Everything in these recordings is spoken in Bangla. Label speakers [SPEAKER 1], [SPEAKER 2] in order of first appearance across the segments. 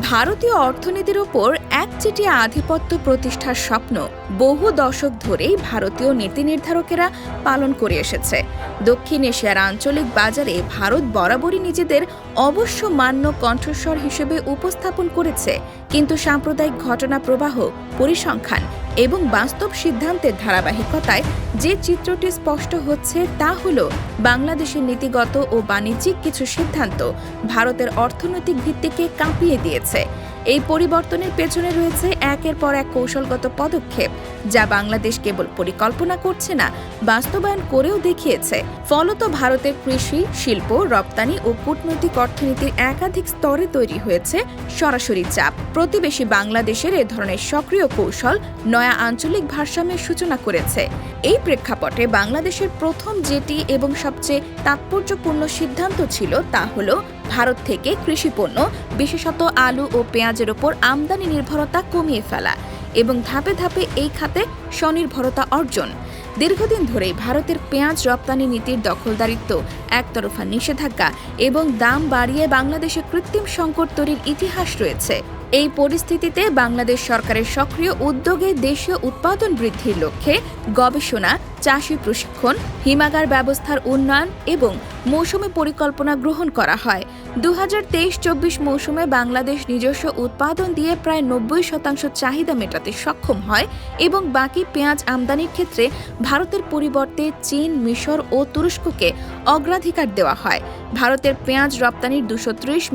[SPEAKER 1] ভারতীয় অর্থনীতির ওপর একচেটিয়া আধিপত্য প্রতিষ্ঠার স্বপ্ন বহু দশক ধরেই ভারতীয় নীতি নির্ধারকেরা পালন করে এসেছে। দক্ষিণ এশিয়ার আঞ্চলিক বাজারে ভারত বরাবরই নিজেদের অবশ্য মান্য কণ্ঠস্বর হিসেবে উপস্থাপন করেছে। কিন্তু সাম্প্রদায়িক ঘটনা প্রবাহ, পরিসংখ্যান এবং বাস্তব সিদ্ধান্তের ধারাবাহিকতায় যে চিত্রটি স্পষ্ট হচ্ছে তা হল বাংলাদেশের নীতিগত ও বাণিজ্যিক কিছু সিদ্ধান্ত ভারতের অর্থনৈতিক ভিত্তিকে কাঁপিয়ে দিয়েছে। এই পরিবর্তনের পেছনে রয়েছে একের পর এক কৌশলগত পদক্ষেপ, যা বাংলাদেশ কেবল পরিকল্পনা করছে না, বাস্তবায়ন করেও দেখিয়েছে। ফলত ভারতের কৃষি, শিল্প, রপ্তানি ও কূটনৈতিক অর্থনীতির একাধিক স্তরে তৈরি হয়েছে সরাসরি চাপ। প্রতিবেশী বাংলাদেশের এ ধরনের সক্রিয় কৌশল নয়া আঞ্চলিক ভারসাম্যের সূচনা করেছে। এই প্রেক্ষাপটে বাংলাদেশের প্রথম যেটি এবং সবচেয়ে তাৎপর্যপূর্ণ সিদ্ধান্ত ছিল তা হল ভারত থেকে কৃষি পণ্য, বিশেষত আলু ও পেঁয়াজের ওপর আমদানি নির্ভরতা কমিয়ে ফেলা এবং ধাপে ধাপে এই খাতে স্বনির্ভরতা অর্জন। দীর্ঘদিন ধরেই ভারতের পেঁয়াজ রপ্তানি নীতির দখলদারিত্ব, একতরফা নিষেধাজ্ঞা এবং দাম বাড়িয়ে বাংলাদেশে কৃত্রিম সংকট তৈরির ইতিহাস রয়েছে। এই পরিস্থিতিতে বাংলাদেশ সরকারের সক্রিয় উদ্যোগে দেশীয় উৎপাদন বৃদ্ধির লক্ষ্যে গবেষণা চাষি প্রশিক্ষণ, হিমাগার ব্যবস্থার উন্নয়ন এবং মৌসুমি পরিকল্পনা গ্রহণ করা হয়। দু হাজার তেইশ চব্বিশ মৌসুমে বাংলাদেশ নিজস্ব উৎপাদন দিয়ে প্রায় নব্বই শতাংশ চাহিদা মেটাতে সক্ষম হয় এবং বাকি পেঁয়াজ আমদানির ক্ষেত্রে ভারতের পরিবর্তে চীন, মিশর ও তুরস্ককে অগ্রাধিকার দেওয়া হয়। ভারতের পেঁয়াজ রপ্তানির দুশো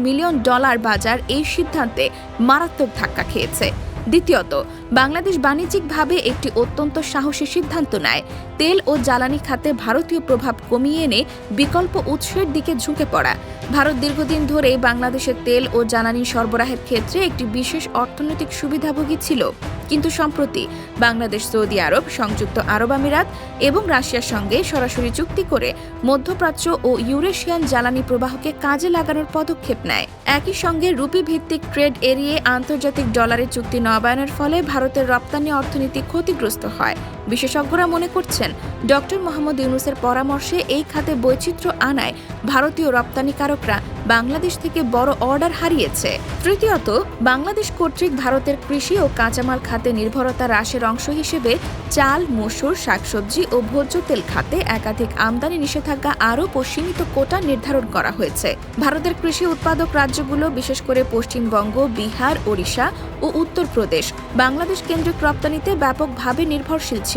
[SPEAKER 1] মিলিয়ন ডলার বাজার এই সিদ্ধান্তে মারাত্মক ধাক্কা খেয়েছে। দ্বিতীয়ত বাংলাদেশ বাণিজ্যিকভাবে একটি অত্যন্ত সাহসী সিদ্ধান্ত নেয়। তেল ও জ্বালানি খাতে ভারতীয় প্রভাব কমিয়ে এনে বিকল্প উৎসের দিকে ঝুঁকে পড়া। ভারত দীর্ঘদিন ধরে বাংলাদেশের তেল ও জ্বালানি সরবরাহের ক্ষেত্রে একটি বিশেষ অর্থনৈতিক সুবিধাভোগী ছিল। কিন্তু সম্প্রতি বাংলাদেশ, সৌদি আরব, সংযুক্ত আরব আমিরাত এবং রাশিয়ার সঙ্গে সরাসরি চুক্তি করে মধ্যপ্রাচ্য ও ইউরেশিয়ান জ্বালানি প্রবাহকে কাজে লাগানোর পদক্ষেপ নেয়। একই সঙ্গে রুপি ভিত্তিক ট্রেড এরিয়ে আন্তর্জাতিক ডলারের চুক্তি নবায়নের ফলে ভারতের রপ্তানি অর্থনীতি ক্ষতিগ্রস্ত হয়। বিশেষজ্ঞরা মনে করছেন, ডক্টর মোহাম্মদ ইউনুসের পরামর্শে এই খাতে বৈচিত্র্য আনায় ভারতীয় রপ্তানিকারকরা বাংলাদেশ থেকে বড় অর্ডার হারিয়েছে। তৃতীয়ত, বাংলাদেশ কর্তৃক ভারতের কৃষি ও কাঁচামাল খাতে নির্ভরতা হ্রাসের অংশ হিসেবে চাল, মসুর, শাকসবজি ও ভোজ্য তেল খাতে একাধিক আমদানি নিষেধাজ্ঞা আরোপ ও সীমিত কোটা নির্ধারণ করা হয়েছে। ভারতের কৃষি উৎপাদক রাজ্যগুলো, বিশেষ করে পশ্চিমবঙ্গ, বিহার, ওড়িশা ও উত্তরপ্রদেশ, বাংলাদেশ কেন্দ্রিক রপ্তানিতে ব্যাপকভাবে নির্ভরশীল ছিল।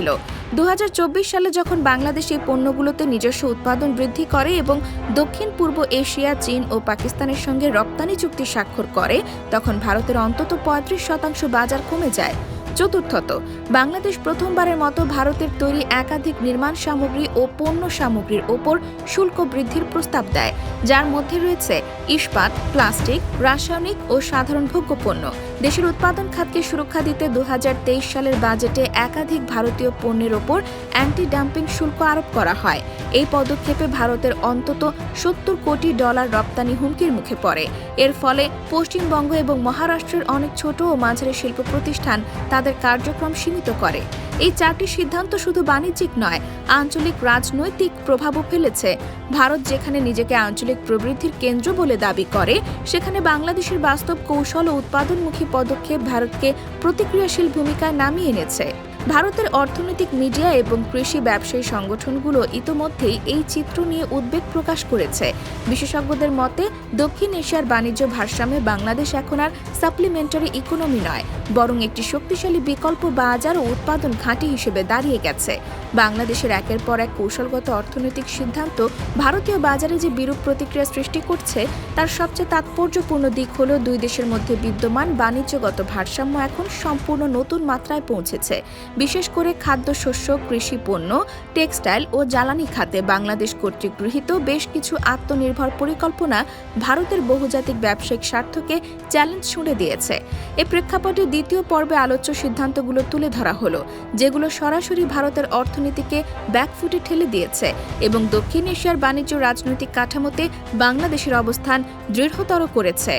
[SPEAKER 1] দুহাজার চব্বিশ সালে যখন বাংলাদেশ এই পণ্যগুলোতে নিজস্ব উৎপাদন বৃদ্ধি করে এবং দক্ষিণ পূর্ব এশিয়া, চীন ও পাকিস্তানের সঙ্গে রপ্তানি চুক্তি স্বাক্ষর করে, তখন ভারতের অন্তত পঁয়ত্রিশ শতাংশ বাজার কমে যায়। চতুর্থত, বাংলাদেশ প্রথমবারের মতো ভারতের তৈরি একাধিক নির্মাণ সামগ্রী ও পণ্য সামগ্রীর ওপর শুল্ক বৃদ্ধির প্রস্তাব দেয়, যার মধ্যে রয়েছে ইস্পাত, প্লাস্টিক, রাসায়নিক ও সাধারণ ভোগ্যপণ্য। দেশের উৎপাদন খাতকে সুরক্ষা দিতে দু হাজার তেইশ সালের বাজেটে একাধিক ভারতীয় পণ্যের ওপর অ্যান্টি ডাম্পিং শুল্ক আরোপ করা হয়। এই পদক্ষেপে ভারতের অন্তত সত্তর কোটি ডলার রপ্তানি হুমকির মুখে পড়ে। এর ফলে পশ্চিমবঙ্গ এবং মহারাষ্ট্রের অনেক ছোট ও মাঝারি শিল্প প্রতিষ্ঠান তাদের কার্যক্রম সীমিত করে। এই চারটি সিদ্ধান্ত শুধু বাণিজ্যিক নয়, আঞ্চলিক রাজনৈতিক প্রভাবও ফেলেছে। ভারত যেখানে নিজেকে আঞ্চলিক প্রবৃদ্ধির কেন্দ্র বলে দাবি করে, সেখানে বাংলাদেশের বাস্তব কৌশল ও উৎপাদনমুখী পদক্ষেপ ভারতকে প্রতিক্রিয়াশীল ভূমিকায় নামিয়ে এনেছে। ভারতের অর্থনৈতিক মিডিয়া এবং কৃষি ব্যবসায়ী সংগঠনগুলো ইতোমধ্যেই এই চিত্র নিয়ে উদ্বেগ প্রকাশ করেছে। বিশেষজ্ঞদের মতে, দক্ষিণ এশিয়ার বাণিজ্য ভারসাম্যে বাংলাদেশ এখন আর সাপ্লিমেন্টারি ইকোনমি নয়, বরং একটি শক্তিশালী বিকল্প বাজার ও উৎপাদন ঘাঁটি হিসেবে দাঁড়িয়ে গেছে। বাংলাদেশের একের পর এক কৌশলগত অর্থনৈতিক সিদ্ধান্ত ভারতীয় বাজারে যে বিরূপ প্রতিক্রিয়া সৃষ্টি করছে, তার সবচেয়ে তাৎপর্যপূর্ণ দিক হল দুই দেশের মধ্যে বিদ্যমান বাণিজ্যগত ভারসাম্য এখন সম্পূর্ণ নতুন মাত্রায় পৌঁছেছে। বিশেষ করে খাদ্যশস্য, কৃষি পণ্য, টেক্সটাইল ও জ্বালানি খাতে বাংলাদেশ কর্তৃক গৃহীত বেশ কিছু আত্মনির্ভর পরিকল্পনা ভারতের বহুজাতিক ব্যবসায়িক স্বার্থকে চ্যালেঞ্জ ছুঁড়ে দিয়েছে। এ প্রেক্ষাপটে দ্বিতীয় পর্বে আলোচ্য সিদ্ধান্তগুলো তুলে ধরা হলো, যেগুলো সরাসরি ভারতের অর্থনীতিকে ব্যাকফুটে ঠেলে দিয়েছে এবং দক্ষিণ এশিয়ার বাণিজ্য রাজনৈতিক কাঠামোতে বাংলাদেশের অবস্থান দৃঢ়তর করেছে।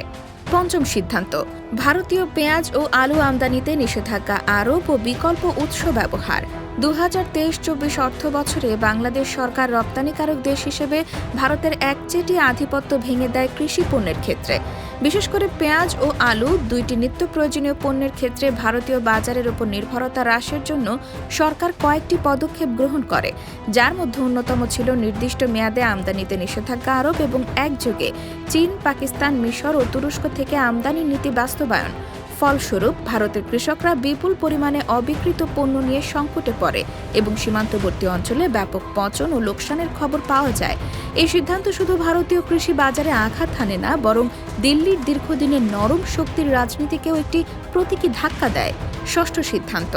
[SPEAKER 1] পঞ্চম সিদ্ধান্ত। ভারতীয় পেঁয়াজ ও আলু আমদানিতে নিষেধাজ্ঞা আরোপ ও বিকল্প উৎস ব্যবহার। দু হাজার তেইশ চব্বিশ অর্থ বছরে বাংলাদেশ সরকার রপ্তানিকারক দেশ হিসেবে ভারতের একচেটি আধিপত্য ভেঙে দেয় কৃষি পণ্যের ক্ষেত্রে। বিশেষ করে পেঁয়াজ ও আলু দুইটি নিত্য প্রয়োজনীয় পণ্যের ক্ষেত্রে ভারতীয় বাজারের উপর নির্ভরতা হ্রাসের জন্য সরকার কয়েকটি পদক্ষেপ গ্রহণ করে, যার মধ্যে অন্যতম ছিল নির্দিষ্ট মেয়াদে আমদানিতে নিষেধাজ্ঞা আরোপ এবং একযোগে চীন, পাকিস্তান, মিশর ও তুরস্ক থেকে আমদানি নীতি বাস্তবায়ন। ফলস্বরূপ ভারতের কৃষকরা বিপুল পরিমাণে অবিকৃত পণ্য নিয়ে সংকটে পড়ে এবং সীমান্তবর্তী অঞ্চলে ব্যাপক পচন ও লোকসানের খবর পাওয়া যায়। এই সিদ্ধান্ত শুধু ভারতীয় কৃষি বাজারে আঘাত হানে না, বরং দিল্লির দীর্ঘদিনের নরম শক্তির রাজনীতিকেও একটি প্রতীকী ধাক্কা দেয় ষষ্ঠ সিদ্ধান্ত।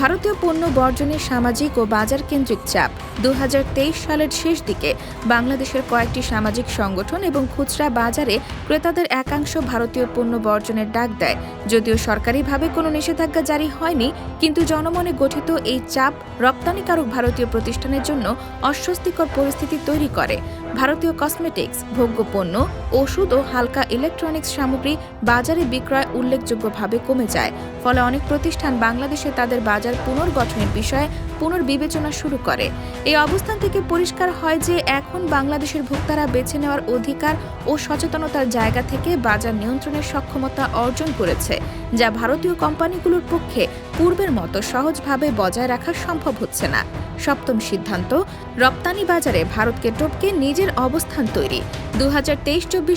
[SPEAKER 1] ভারতীয় পণ্য বর্জনের সামাজিক ও বাজার কেন্দ্রিক চাপ দু হাজার তেইশ সালের শেষ দিকে বাংলাদেশের কয়েকটি সামাজিক সংগঠন এবং খুচরা বাজারে ক্রেতাদের একাংশ ভারতীয় পণ্য বর্জনের ডাক দেয়। যদিও সরকারিভাবে কোনো নিষেধাজ্ঞা জারি হয়নি, কিন্তু জনমনে গঠিত এই চাপ রপ্তানিকারক ভারতীয় প্রতিষ্ঠানের জন্য অস্বস্তিকর পরিস্থিতি তৈরি করে। ভারতীয় কসমেটিক্স ভোগ্যপণ্য ওষুধ ও হালকা ইলেকট্রনিক্স সামগ্রী বাজারে বিক্রয় উল্লেখযোগ্যভাবে কমে যায়। ফলে অনেক প্রতিষ্ঠান বাংলাদেশে তাদের বাজার পুনর্গঠনের বিষয়ে পুনর্বিবেচনা শুরু করে। এই অবস্থান থেকে পরিষ্কার হয় যে, এখন বাংলাদেশের ভোক্তারা বেছে নেওয়ার অধিকার ও সচেতনতার জায়গা থেকে বাজার নিয়ন্ত্রণের সক্ষমতা অর্জন করেছে, যা ভারতীয় কোম্পানিগুলোর পক্ষে পূর্বের মতো সহজভাবে বজায় রাখা সম্ভব হচ্ছে না। সপ্তম সিদ্ধান্ত, রপ্তানি বাজারে ভারতকে টপকে নিজের অবস্থান তৈরি। দু হাজার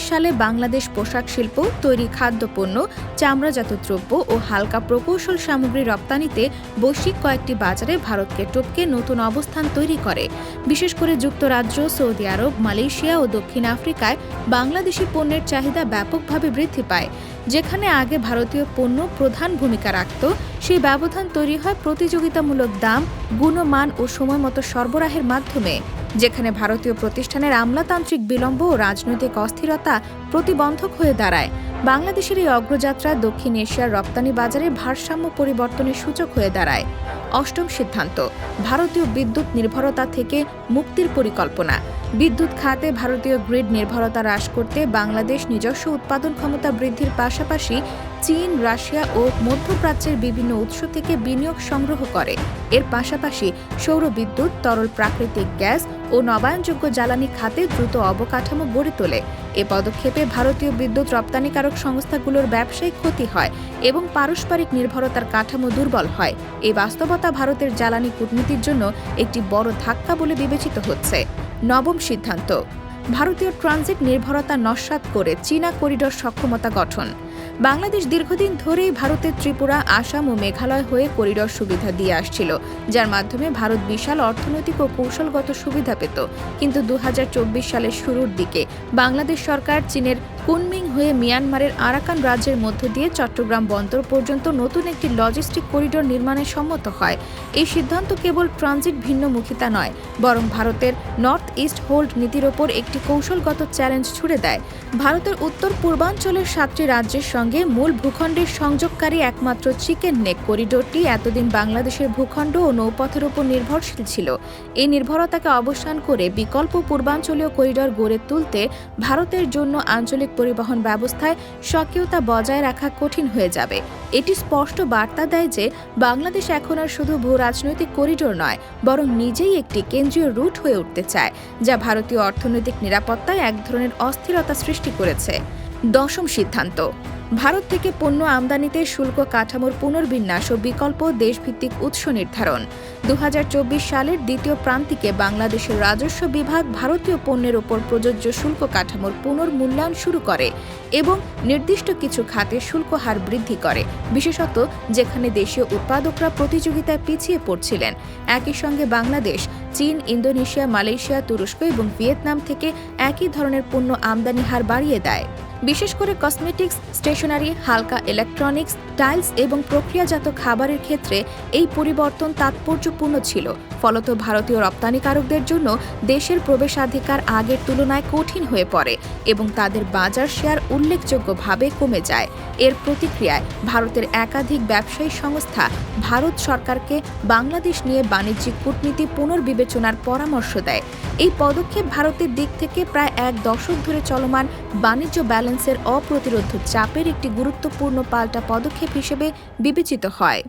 [SPEAKER 1] সালে বাংলাদেশ পোশাক শিল্প, তৈরি খাদ্যপণ্য, চামড়াজাত দ্রব্য ও হালকা প্রকৌশল সামগ্রী রপ্তানিতে বৈশ্বিক কয়েকটি বাজারে ভারতকে টপকে নতুন অবস্থান তৈরি করে। বিশেষ করে যুক্তরাজ্য, সৌদি আরব, মালয়েশিয়া ও দক্ষিণ আফ্রিকায় বাংলাদেশি পণ্যের চাহিদা ব্যাপকভাবে বৃদ্ধি পায়। যেখানে আগে ভারতীয় পণ্য প্রধান ভূমিকা রাখত, সেই ব্যবধান তৈরি হয় প্রতিযোগিতামূলক দাম, গুণমান ও সময়মতো সরবরাহের মাধ্যমে, যেখানে ভারতীয় প্রতিষ্ঠানের আমলাতান্ত্রিক বিলম্ব ও রাজনৈতিক অস্থিরতা প্রতিবন্ধক হয়ে দাঁড়ায়। বাংলাদেশের এই অগ্রযাত্রা দক্ষিণ এশিয়ার রপ্তানি বাজারে ভারসাম্য পরিবর্তনের সূচক হয়ে দাঁড়ায়। অষ্টম সিদ্ধান্ত, ভারতীয় বিদ্যুৎ নির্ভরতা থেকে মুক্তির পরিকল্পনা। বিদ্যুৎ খাতে ভারতীয় গ্রিড নির্ভরতা হ্রাস করতে বাংলাদেশ নিজস্ব উৎপাদন ক্ষমতা বৃদ্ধির পাশাপাশি চীন, রাশিয়া ও মধ্যপ্রাচ্যের বিভিন্ন উৎস থেকে বিনিয়োগ সংগ্রহ করে। এর পাশাপাশি সৌর বিদ্যুৎ, তরল প্রাকৃতিক গ্যাস ও নবায়নযোগ্য জ্বালানি খাতে দ্রুত অবকাঠামো গড়ে তোলে। এ পদক্ষেপে ভারতীয় বিদ্যুৎ রপ্তানিকারক সংস্থাগুলোর ব্যবসায়িক ক্ষতি হয় এবং পারস্পরিক নির্ভরতার কাঠামো দুর্বল হয়। এই বাস্তবতা ভারতের জ্বালানি কূটনীতির জন্য একটি বড় ধাক্কা বলে বিবেচিত হচ্ছে। নবম সিদ্ধান্ত। ভারতীয় ট্রানজিট নির্ভরতা নস্বাত করে চীনা করিডোর সক্ষমতা গঠন। বাংলাদেশ দীর্ঘদিন ধরেই ভারতের ত্রিপুরা, আসাম ও মেঘালয় হয়ে করিডোর সুবিধা দিয়ে আসছিল, যার মাধ্যমে ভারত বিশাল অর্থনৈতিক ও কৌশলগত সুবিধা পেত। কিন্তু দু হাজার চব্বিশ সালের শুরুর দিকে বাংলাদেশ সরকার চীনের কুনমিং হয়ে মিয়ানমারের আরাকান রাজ্যের মধ্য দিয়ে চট্টগ্রাম বন্দর পর্যন্ত নতুন একটি লজিস্টিক করিডোর নির্মাণে সম্মত হয়। এই সিদ্ধান্ত কেবল ট্রানজিট ভিন্নমুখিতা নয়, বরং ভারতের নর্থ ইস্ট হোল্ড নীতির ওপর একটি কৌশলগত চ্যালেঞ্জ ছুড়ে দেয়। ভারতের উত্তর পূর্বাঞ্চলের সাতটি রাজ্যের সঙ্গে মূল ভূখণ্ডের সংযোগকারী একমাত্র চিকেন নেক করিডোরটি এতদিন বাংলাদেশের ভূখণ্ড ও নৌপথের উপর নির্ভরশীল ছিল। এই নির্ভরতাকে অবসান করে বিকল্প পূর্বাঞ্চলীয় করিডোর গড়ে তুলতে ভারতের জন্য আঞ্চলিক পরিবহন ব্যবস্থায় স্বকীয়তা বজায় রাখা কঠিন হয়ে যাবে। এটি স্পষ্ট বার্তা দেয় যে বাংলাদেশ এখন আর শুধু ভূ রাজনৈতিক করিডোর নয়, বরং নিজেই একটি কেন্দ্রীয় রুট হয়ে উঠতে চায়, যা ভারতীয় অর্থনৈতিক নিরাপত্তায় এক ধরনের অস্থিরতা সৃষ্টি করেছে। দশম সিদ্ধান্ত। ভারত থেকে পণ্য আমদানিতে শুল্ক কাঠামোর পুনর্বিন্যাস ও বিকল্প দেশভিত্তিক উৎস নির্ধারণ। দু হাজার চব্বিশ সালের দ্বিতীয় প্রান্তিকে বাংলাদেশের রাজস্ব বিভাগ ভারতীয় পণ্যের ওপর প্রযোজ্য শুল্ক কাঠামোর পুনর্মূল্যায়ন শুরু করে এবং নির্দিষ্ট কিছু খাতে শুল্ক হার বৃদ্ধি করে, বিশেষত যেখানে দেশীয় উৎপাদকরা প্রতিযোগিতায় পিছিয়ে পড়ছিলেন। একই সঙ্গে বাংলাদেশ, চীন, ইন্দোনেশিয়া, মালয়েশিয়া, তুরস্ক এবং ভিয়েতনাম থেকে একই ধরনের পণ্য আমদানি হার বাড়িয়ে দেয়। বিশেষ করে কসমেটিক্স স্টেশনারি হালকা ইলেকট্রনিক্স টাইলস এবং প্রক্রিয়াজাত খাবারের ক্ষেত্রে এই পরিবর্তন তাৎপর্যপূর্ণ ছিল। ফলত ভারতীয় রপ্তানিকারকদের জন্য দেশের প্রবেশাধিকার আগের তুলনায় কঠিন হয়ে পড়ে এবং তাদের বাজার শেয়ার উল্লেখযোগ্যভাবে কমে যায়। এর প্রতিক্রিয়ায় ভারতের একাধিক ব্যবসায়ী সংস্থা ভারত সরকারকে বাংলাদেশ নিয়ে বাণিজ্যিক কূটনীতি পুনর্বিবেচনার পরামর্শ দেয়। এই পদক্ষেপ ভারতের দিক থেকে প্রায় এক দশক ধরে চলমান বাণিজ্য ব্যালেন্সের অপ্রতিরোধ চাপের একটি গুরুত্বপূর্ণ পাল্টা পদক্ষেপ হিসেবে বিবেচিত হয়।